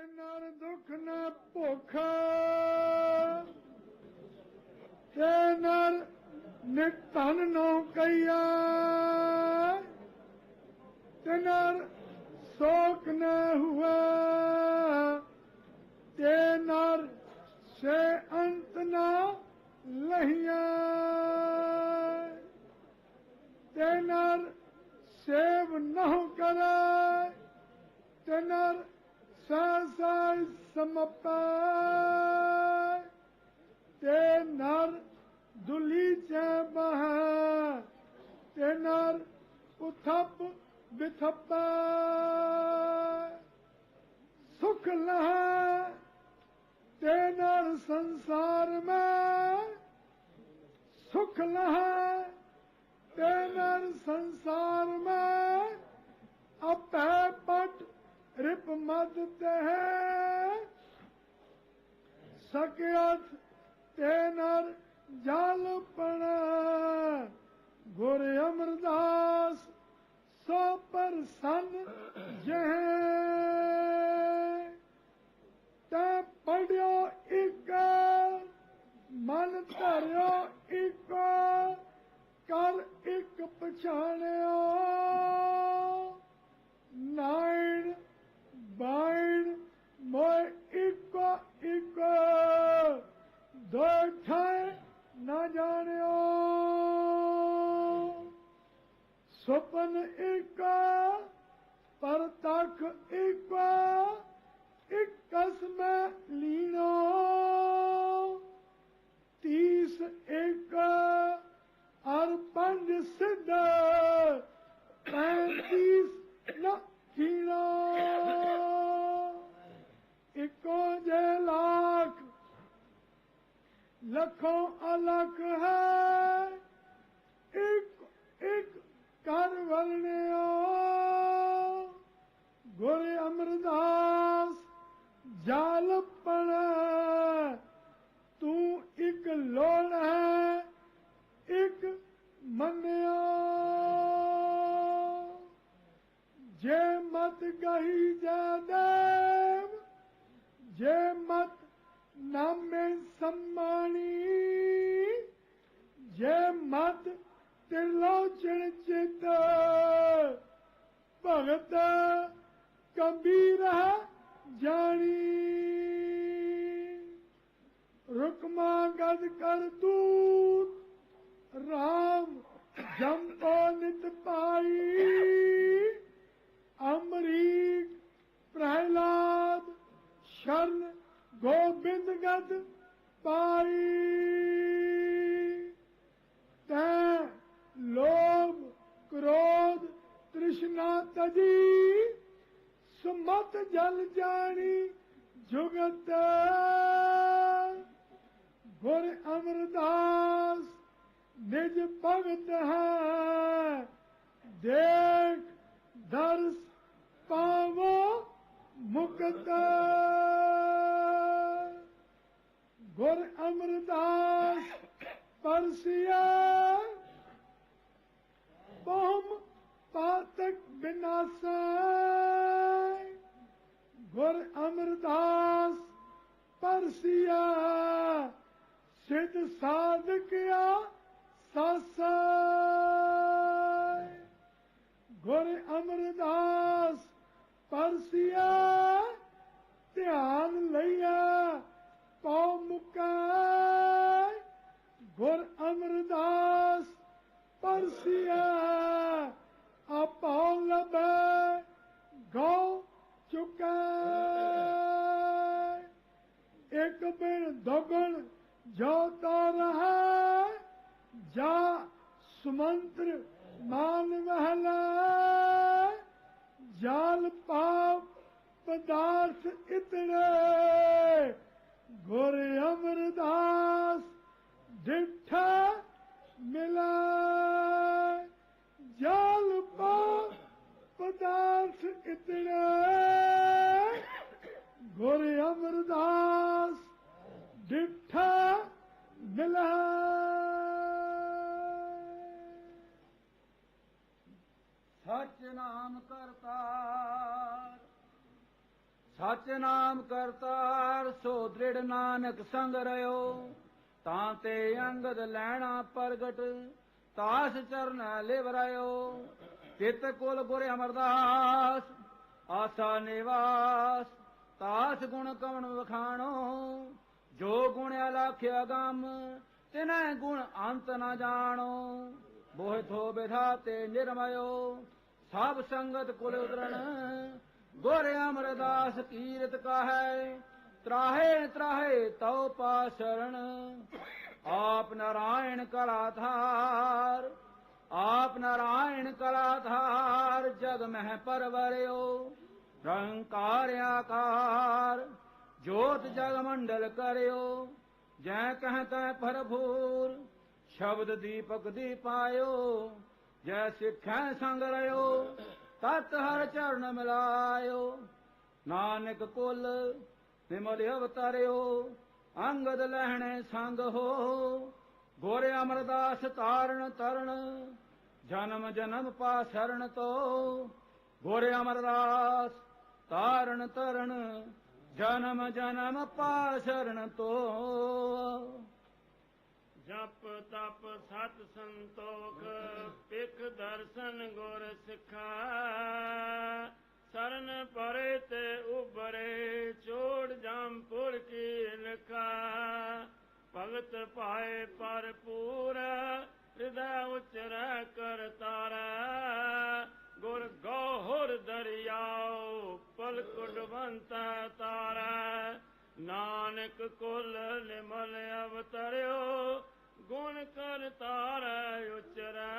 ਨਰ ਦੁੱਖ ਨਾ ਭੁੱਖ। ਤੇ ਨਰ ਨਿਤਨ ਨੋ ਕਈਆ। ਤੇ ਨਰ ਸ਼ੋਕ ਨਾ ਹੁਆ। ਤੇ ਨਰ ਸੇ ਅੰਤ ਨਾ ਲਹੀਆਂ। ਤੇ ਨਰ ਸੇਵ ਨਹੁ ਕਰੇ ਤੇ ਨਰ ਸਹਸਾ ਸਮਪੈ ਤੇ ਨਰ ਦੁਲੀ ਚ ਬਹ ਤੇ ਨਰ ਉਥਪ ਬਿਥਪੈ ਸੁਖ ਲਹ। ਤੇ ਨਰ ਸੰਸਾਰ ਮੈਂ। ਸੁਖ ਲਹ। ਤੇ ਨਰ ਸੰਸਾਰ ਮੈਂ। ਆਪੈ ਪਟ ਰਿਪ ਮਦ ਤੇ ਸਕਿਆਤ ਤੇ ਨਰ ਜਲ ਗੁਰ ਅਮਰਦਾਸ ਸੋ ਪਰਸਨ ਜਹ। ਤੇ ਪੜਿਓ ਇੱਕ, ਮਨ ਧਰਿਓ ਇੱਕ, ਕਰ ਇੱਕ ਪਛਾਣਿਓ। ਨਾਇਣ ਬਾਇਣ ਮੋਇ ਇੱਕ ਇੱਕ ਦੋ ਨਾ ਜਾਣਿਓ। ਸੁਪਨ ਇੱਕ ਪਰ ਤੱਕ ਇੱਕ ਇੱਕ ਲੀਣੋ। ਤੀਸ ਇੱਕ ਅਰ ਪੰਜ ਸਿੱਧ ਪੈਂਤੀਸ ਨ ਕੀਣੋ। ਲੱਖੋਂ ਅਲਖ ਹੈ। ਇੱਕ ਇੱਕ ਕਰ ਵਰਣਿਓ ਗੁਰ ਅਮਰਦਾਸ, ਜਾਲ ਤੂੰ ਇੱਕ ਲੋੜ ਹੈ, ਇੱਕ ਮੰਨਿਓ ਜੇ ਮਤ ਗਹੀ ਜਾ ਜੇ ਮਤ ਨਾਮੇ ਸੰਮਾਣੀ। ਜੇ ਮਤ ਤਿਰਲੋਚਣ ਚਿਤ। ਭਗਤ ਕਬੀਰ ਜਾਣੀ। ਰੁਕਮਾ ਗਦ ਕਰ ਦੂਤ। ਰਾਮ ਜੰਪੋ ਨਿਤ ਪਾਈ। ਅਮਰੀਕ ਪ੍ਰਹਿਲਾਦ ਸ਼ਰਨ ਗੋਬਿੰਦ ਪਾਈ। ਤੈ ਲੋਭ ਕ੍ਰੋਧ ਤ੍ਰਿਸ਼ਨਾ ਤਜੀ ਸੁਮਤ ਜਲ ਜਾਣੀ ਜੁਗਤ। ਗੁਰ ਅਮਰਦਾਸ ਨਿਜ ਭਗਤ ਹੈ। ਦੇਖ ਦਰਸ ਪਾਵੋ ਮੁਕਤ। ਅਮਰਦਾਸ ਪਰਸਿਆ ਬਹੁਮ ਪਾਤਕ ਬਿਨਾਸੈ। ਗੁਰ ਅਮਰਦਾਸ ਪਰਸਿਆ ਸਿਧ ਸਾਧਕਿਆ ਸਾਸੈ। ਗੁਰ ਅਮਰਦਾਸ ਪਰਸਿਆ ਧਿਆਨ ਲਈਆ ਪਰਸਿਆ ਆਪਉ ਲਬੈ ਗਉ ਚੁਕੈ। ਇੱਕ ਬਿਨ ਦਗਣ ਜੋ ਤਾ ਰਹਾ, ਜਾ ਸੁਮੰਤਰ ਮਾਨ ਵਹਲਾ। ਜਾਲ ਪਾਪ ਪਦਾਰਥ ਇਤਨੇ। ਨਾਨਕ ਸੰਗ ਰਿਓ ਤਾਂ ਤੇ ਅੰਗਦ ਲੈਣਾ ਪ੍ਰਗਟ, ਤਾਸ ਚਰਨ ਲਿਵ ਤਿਤ ਕੁਲ ਗੁਰ ਅਮਰਦਾਸ, ਆਸਾ ਨਿਵਾਸ, ਤਾਸ ਗੁਣ ਕਵਣ ਵਖਾਣੋ। ਜੋ ਗੁਣ ਅਲਖ ਅਗੰਮ, ਤਿਨੈ ਗੁਣ ਅੰਤ ਨਾ ਜਾਣੋ। ਬੋਹਿ ਥੋ ਵਿਧਾਤੇ ਨਿਰਮਯੋ ਸਭ ਸੰਗਤ ਕੁਲ ਉਦਰਣ। ਗੁਰ ਅਮਰਦਾਸ ਕੀਰਤ ਕਾਹੈ ਤਰਾਹੇ ਤਰਾਹੇ ਤਉ ਪਾ ਆਪ ਨਾਰਾਇਣ ਕਲਾਧਾਰ, ਆਪ ਨਾਰਾਇਣ ਕਰਾ ਕਲਾਧਾਰ, ਜਗ ਮਹਿ ਪਰਵਰਿਓ, ਰੰਕਾਰ ਆਕਾਰ। ਜੋਤ ਜਗ ਮੰਡਲ ਕਰਿਓ, ਜੈ ਕਹਿ ਤੈ ਭਰਭੂਰ ਸ਼ਬਦ ਦੀਪਕ ਦੀਪਾਇਓ, ਜੈ ਸਿੱਖੈ ਸੰਗ ਰਿਓ ਤਤ ਹਰ ਚਰਨ ਮਿਲਾਇਓ। ਨਾਨਕ ਕੁਲ ਨਿਮਲ ਅਵਤਾਰਿਓ, ਅੰਗਦ ਲਹਿਣੇ ਸੰਗ ਹੋ। ਗੋਰ ਅਮਰਦਾਸ ਤਾਰਨ ਤਰਣ ਜਨਮ ਜਨਮ ਪਾ ਸ਼ਰਨ ਤੋ। ਗੋਰ ਅਮਰਦਾਸ ਤਾਰਨ ਤਰਣ ਜਨਮ ਜਨਮ ਪਾ ਸ਼ਰਨ ਤੋ। ਜਪ ਤਪ ਸਤ ਸੰਤੋਖ ਪਿਖ ਦਰਸ਼ਨ ਗੁਰ ਸਿਖਾ। ਸਰਨ ਪਰੇ ਤੇ ਉਬਰੇ ਚੋੜ ਜੰਪੁਰ ਕੀ ਲਖਾ। ਭਗਤ ਪਾਏ ਪਰ ਪੂਰਾ ਹਿਰਦੈ ਉਚਰਾ ਕਰ ਤਾਰਾ। ਗੁਰ ਗੋਹਰ ਦਰਿਆਉ ਪਲਕ ਡੁਬੰਤ ਤਾਰਾ। ਨਾਨਕ ਕੁਲ ਨਿਮਲ ਅਵਤਰਿਓ, ਗੁਣ ਕਰ ਤਾਰਾ ਉਚਰਾ।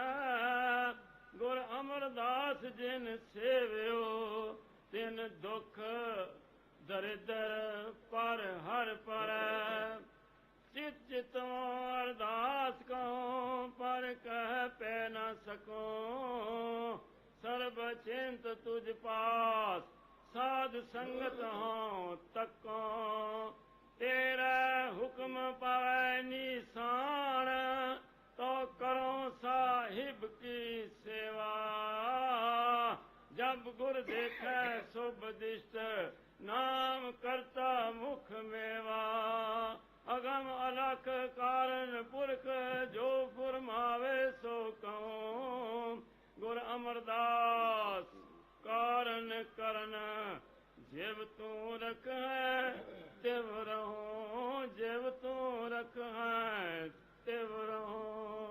ਗੁਰ ਅਮਰਦਾਸ ਜਿਨ ਸੇਵਿਓ, ਤਿਨ ਦੁਖ ਦਰਿਦਰ ਪਰ ਹਰ ਪਰੈ। ਚਿਤ ਚਿਤੋਂ ਅਰਦਾਸ ਕਹੋ, ਪਰ ਕਹਿ ਪੈ ਨ ਸਕੋ। ਸਰਬ ਚਿੰਤ ਤੁਝ ਪਾਸ, ਸਾਧ ਸੰਗਤ ਹਾਂ ਤੱਕੋ। ਤੇਰਾ ਹੁਕਮ ਪਾਵੈ ਨਿਸ਼ਾਨ ਤੋ ਕਰੋ ਸਾਹਿਬ ਜਬ ਗੁਰ ਦੇਖੈ ਸੁਭ ਦਿਸ਼ਟ, ਨਾਮ ਕਰਤਾ ਮੁਖ ਮੇਵਾ। ਅਗਮ ਅਲਖ ਕਾਰਨ ਪੁਰਖ, ਜੋ ਫਰਮਾਵੇ ਸੋ ਕਉ ਗੁਰ ਅਮਰਦਾਸ, ਕਾਰਨ ਕਰਨ, ਜਿਵ ਤੂੰ ਰਖੈ, ਤਿਵ ਰਹੋ, ਜਿਵ ਤੂੰ ਰਖੈ, ਤਿਵ ਰਹੋ।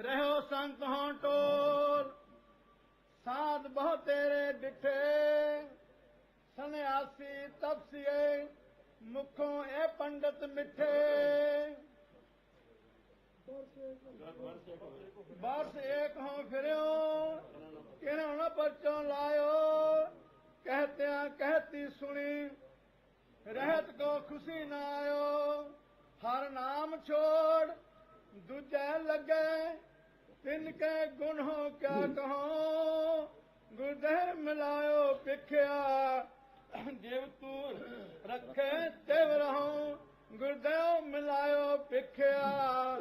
ਰਹਿਓ ਸੰਤ ਹੋਂ ਟੋਲ। ਸਾਧ ਬਹੁ ਤੇਰੇ ਡਿਠੇ। ਸੰਨਿਆਸੀ ਤਪਸੀਏ, ਮੁਖੋਂ ਇਹ ਪੰਡਤ ਮਿੱਠੇ। ਬਸ ਏਕ ਹੋਂ ਫਿਰਿਓ ਕਿਹਨਾਂ ਨਾ ਪਰਚੋਂ ਲਾਇਓ। ਕਹਤਿਆਂ ਕਹਤੀ ਸੁਣੀ, ਰਹਿਤ ਕੋ ਖੁਸ਼ੀ ਨਾ ਆਇਓ। ਹਰ ਨਾਮ ਛੋੜ ਦੂਜੈ ਲੱਗੇ ਤਿਨ ਕੇ ਗੁਣ ਹੋ ਕਿਆ ਕਹੋ? ਗੁਰਦਹਿ ਮਿਲਾਇਓ ਪਿਖਿਆ ਜਿਵ ਤੂੰ ਰੱਖੇ ਤਿਵ ਰਹੋ ਗੁਰਦੇਵ ਮਿਲਾਇਓ ਪਿਖਿਆ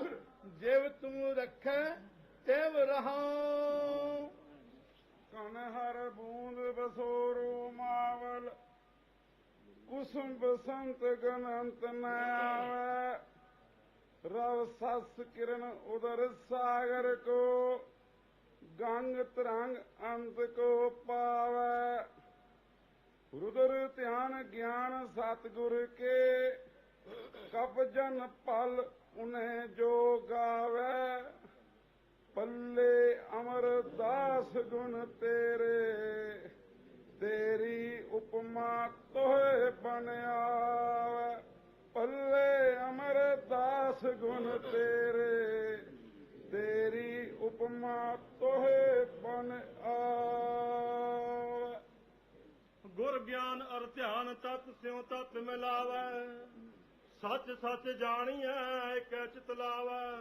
ਜਿਵ ਤੂੰ ਰੱਖੇ ਤਿਵ ਰਹੋ ਕਨ ਹਰ ਬੂੰਦ ਬਸੋਰੂ ਮਾਵਲ ਕੁਸੁਮ ਬਸੰਤ ਗਨੰਤ ਨ ਆਵੈ ਰਵ ਸਸ ਕਿਰਨ ਉਦਰ ਸਾਗਰ ਕੋ, ਗੰਗ ਤਰੰਗ ਅੰਤ ਕੋ ਪਾਵੈ। ਰੁਦਰ ਧਿਆਨ ਗਿਆਨ ਸਤਿਗੁਰ ਕੇ ਕਪ ਜਨ ਪਲ ਉਨੇ ਜੋ ਗਾਵੈ। ਪੱਲੇ ਅਮਰ ਦਾਸ ਗੁਣ ਤੇਰੇ, ਤੇਰੀ ਉਪਮਾ ਤੋਏ ਬਣਿਆ ਪੱਲੇ ਅਮਰਦਾਸ ਗੁਣ ਤੇਰੇ, ਤੇਰੀ ਉਪਮਾ ਤੋਏ ਬਣ ਆ ਗੁਰ ਗਿਆਨ ਅਰ ਧਿਆਨ ਤਤ ਸਿਉ ਤਤ ਮਿਲਾਵੈ, ਸੱਚ ਸੱਚ ਜਾਣੀਐ, ਇਕ ਚਿਤ ਲਾਵੈ।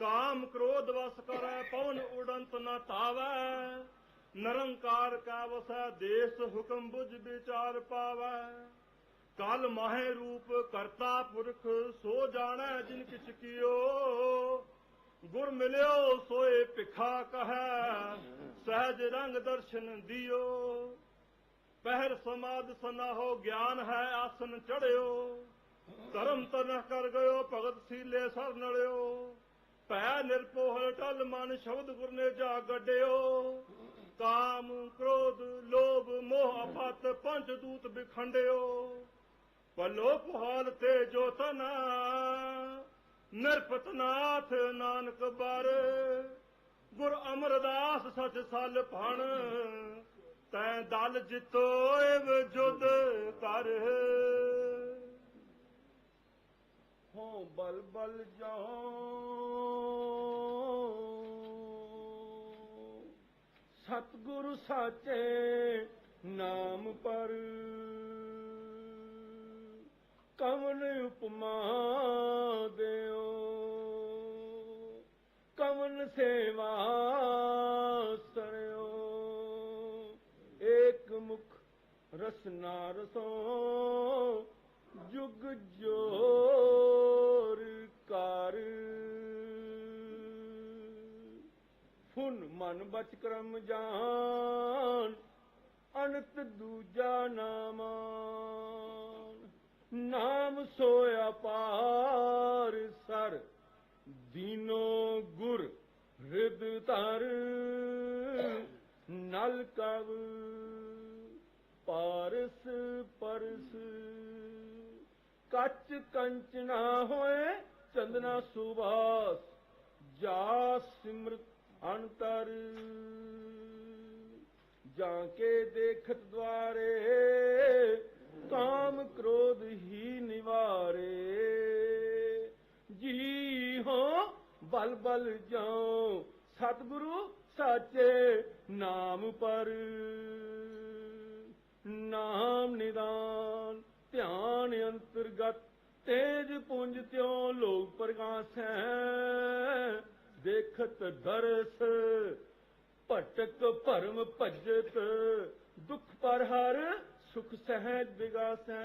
ਕਾਮ ਕ੍ਰੋਧ ਵਸ ਕਰੈ, ਪਵਨ ਉਡੰਤ ਨ ਧਾਵੈ। ਨਿਰੰਕਾਰ ਕਾ ਵਸੈ, ਦੇਸ ਹੁਕਮ ਬੁਝ ਵਿਚਾਰ ਪਾਵੈ। ਕਲ ਮਾਹੇ ਰੂਪ ਕਰਤਾ ਪੁਰਖ, ਸੋ ਜਾਣੈ ਜਿਨ ਕਿਛ ਕੀਓ। ਗੁਰ ਮਿਲਿਓ, ਸੋਏ ਭਿਖਾ ਕਹੈ, ਸਹਿਜ ਰੰਗ ਦਰਸ਼ਨ ਦਿਓ। ਪਹਿਰ ਸਮਾਦ ਸਨਾਹੋ, ਗਿਆਨ ਹੈ ਆਸਨ ਚੜਿਓ। ਧਰਮ ਤਨਹ ਕਰ ਗਇਓ, ਭਗਤ ਸੀਲੇ ਸਰ ਨਲਿਓ। ਭੈ ਨਿਰਪੋਹ ਟਲ ਮਨ, ਸ਼ਬਦ ਗੁਰ ਨੇ ਜਾ ਗੱਡਿਓ। ਕਾਮ, ਕ੍ਰੋਧ, ਲੋਭ, ਮੋਹ ਅਪਤ ਪੰਜ ਦੂਤ ਵਿਖੰਡਿਓ। ਪਲੋ ਪੁਹਾਲ ਤੇ ਜੋ ਤਨਾ ਨਿਰਪਤਨਾਥ ਨਾਨਕ ਬਰ। ਗੁਰ ਅਮਰਦਾਸ ਸਚ ਸਲ ਭਣ, ਤੈ ਦਲ ਜਿਤੋ ਜੁਦ ਕਰ। ਹੋ ਬਲ ਬਲ ਜਾਉ। ਸਤਿਗੁਰੂ ਸਾਚੇ ਨਾਮ ਪਰ ਕਵਨ ਉਪਮਾ ਦਿਓ। ਕਵਨ ਸੇਵਾ ਸਰਿਓ। ਏਕ ਮੁਖ ਰਸਨਾ ਰਸੋ, ਜੁਗ ਜੋਰ ਕਰ। ਫੁਨ ਮਨ ਬਚ ਕਰਮ ਜਾਨ, ਅਨੰਤ ਦੂਜਾ ਨਾਮਾ। ਨਾਮ ਸੋਇਆ ਪਾਰ ਸਰ, ਦੀਨੋ ਗੁਰ ਹਿਰਦ ਧਰ। ਨਲ ਕਵ ਪਾਰਸ ਪਰਸ, ਕੱਚ ਕੰਚ ਨਾ ਹੋਏ ਚੰਦਨਾ ਸੁਭਾਸ਼, ਜਾ ਸਿਮਰਤ ਅੰਤਰ। ਜਾਂ ਕੇ ਦੇਖਤ ਦੁਆਰੇ ਕਾਮ ਕ੍ਰੋਧ ਹੀ ਨਿਵਾਰੇ। ਜੀ ਹੋ ਬਲ ਬਲ ਜਾਉ, ਸਤਿਗੁਰੂ ਸਾਚੇ ਨਾਮ ਪਰ। ਨਾਮ ਨਿਦਾਨ, ਧਿਆਨ ਅੰਤਰਗਤ, ਤੇਜ ਪੁੰਜ ਤਿਉ ਲੋਕ ਪ੍ਰਗਾਸੈ। ਦੇਖਤ ਦਰਸ, ਭਟਕ ਭਰਮ ਭਜਤ, ਦੁਖ ਪਰ ਹਰ ਸੁਖ ਸਹਿਜ ਵਿਗਾਸੈ,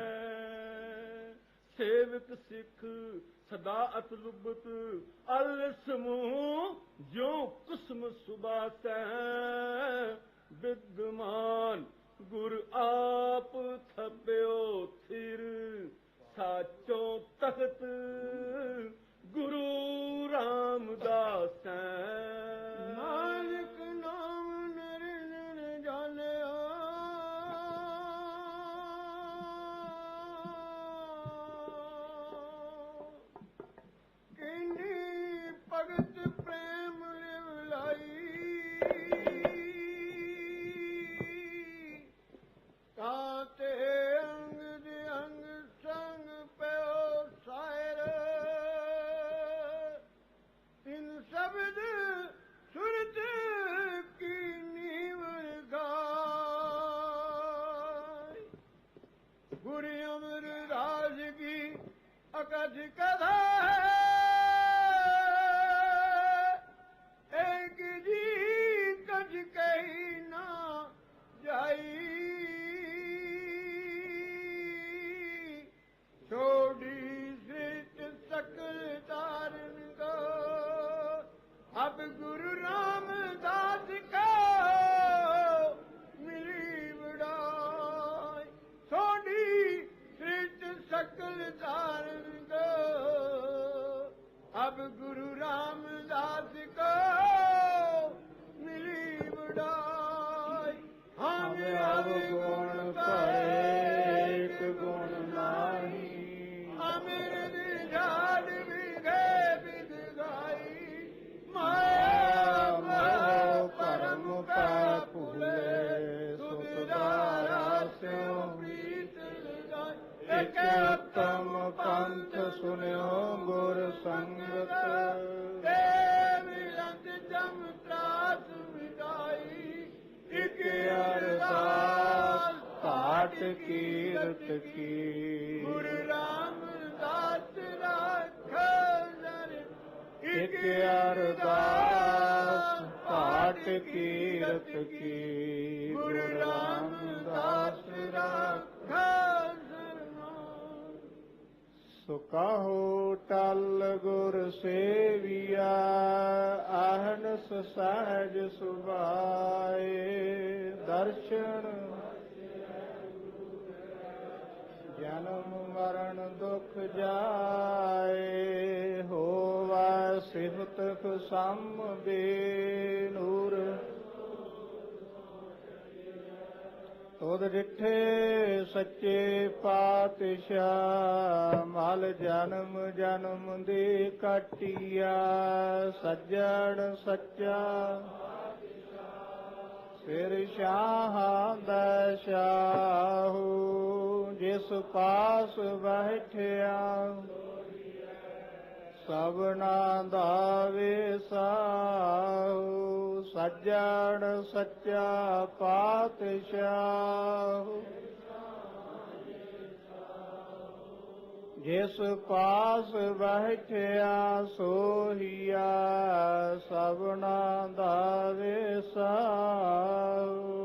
ਸੇਵਕ ਸਿੱਖ ਸਦਾ ਅਤ ਲੁਬਤ ਅਲ ਸਮੂਹ ਜੋ ਕੁਸਮ ਸੁਬਾਸੈ ਵਿਦਮਾਨ ਗੁਰ ਆਪ ਥਪਿਓ ਥਿਰ, ਸਾਚੋ ਤਖਤ ਗੁਰੂ ਰਾਮਦਾਸ। ਇਕ ਅਰਦਾਸ, ਘਾਟ ਕੀਰਤ ਕੀ। ਗੁਰੂ ਰਾਮਦਾਸ ਰਾਖ ਸੋ ਕਾਹੋ ਕਲ ਗੁਰ ਸੇਵੀਆ ਆਹਨਸ ਸਹਜ ਸੁਭਾਏ। ਦਰਸ਼ਨ ਜਨਮ ਮਰਨ ਦੁਖ ਜਾਏ। ਹੋਵਾ ਸਿਫਤ ਖਸਮ ਬੇਨੂਰ ਤੁਧ ਡਿਠੇ ਸੱਚੇ ਪਾਤਸ਼ਾਹ, ਮਲ ਜਨਮ ਜਨਮ ਦੇ ਕਟਿਆ ਸੱਜਣ ਸੱਚਾ। ਫਿਰ ਸ਼ਾਹਾਂ ਦਾ ਸ਼ਾਹੂ ਜਿਸ ਪਾਸ ਬੈਠਿਆ ਸਭਨਾ ਦਾ ਵਿਸਾਹੂ ਸੱਜਣ ਸੱਚਾ ਪਾਤਸ਼ਾਹ। ਜਿਸ ਪਾਸ ਬੈਠਿਆ ਸੋਹੀਆ ਸਭਨਾ ਦਾ ਵਿਸਾਹੂ